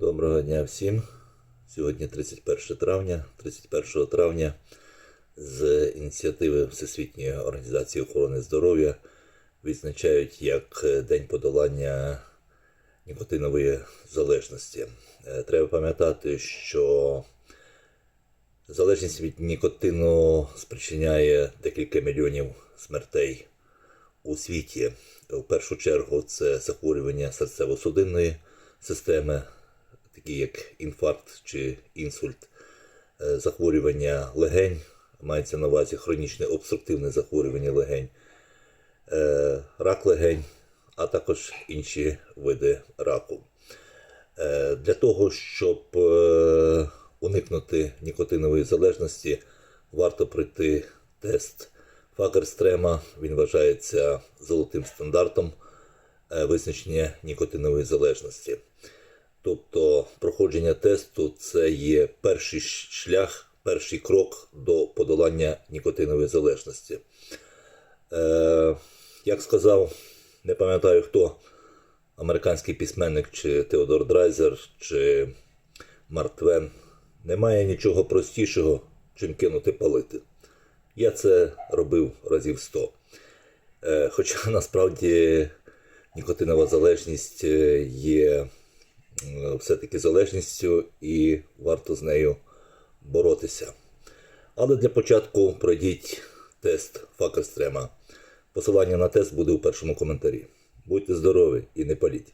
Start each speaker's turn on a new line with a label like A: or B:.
A: Доброго дня всім. Сьогодні 31 травня. 31 травня з ініціативи Всесвітньої організації охорони здоров'я відзначають як День подолання нікотинової залежності. Е, Треба пам'ятати, що залежність від нікотину спричиняє декілька мільйонів смертей у світі. В першу чергу це захворювання серцево-судинної системи, такі як інфаркт чи інсульт, е, захворювання легень, мається на увазі хронічне обструктивне захворювання легень, е, рак легень, а також інші види раку. Е, Для того, щоб уникнути нікотинової залежності, варто пройти тест Фагерстрема. Він вважається золотим стандартом визначення нікотинової залежності. Тобто проходження тесту це є перший шлях, перший крок до подолання нікотинової залежності. Е, як сказав, не пам'ятаю хто, американський письменник чи Теодор Драйзер, чи Марк немає нічого простішого, чим кинути палити. Я це робив разів 100. Е, Хоча насправді нікотинова залежність е, є все-таки залежністю і варто з нею боротися. Але для початку пройдіть тест Факерстрема. Посилання на тест буде у першому коментарі. Будьте здорові і не паліть.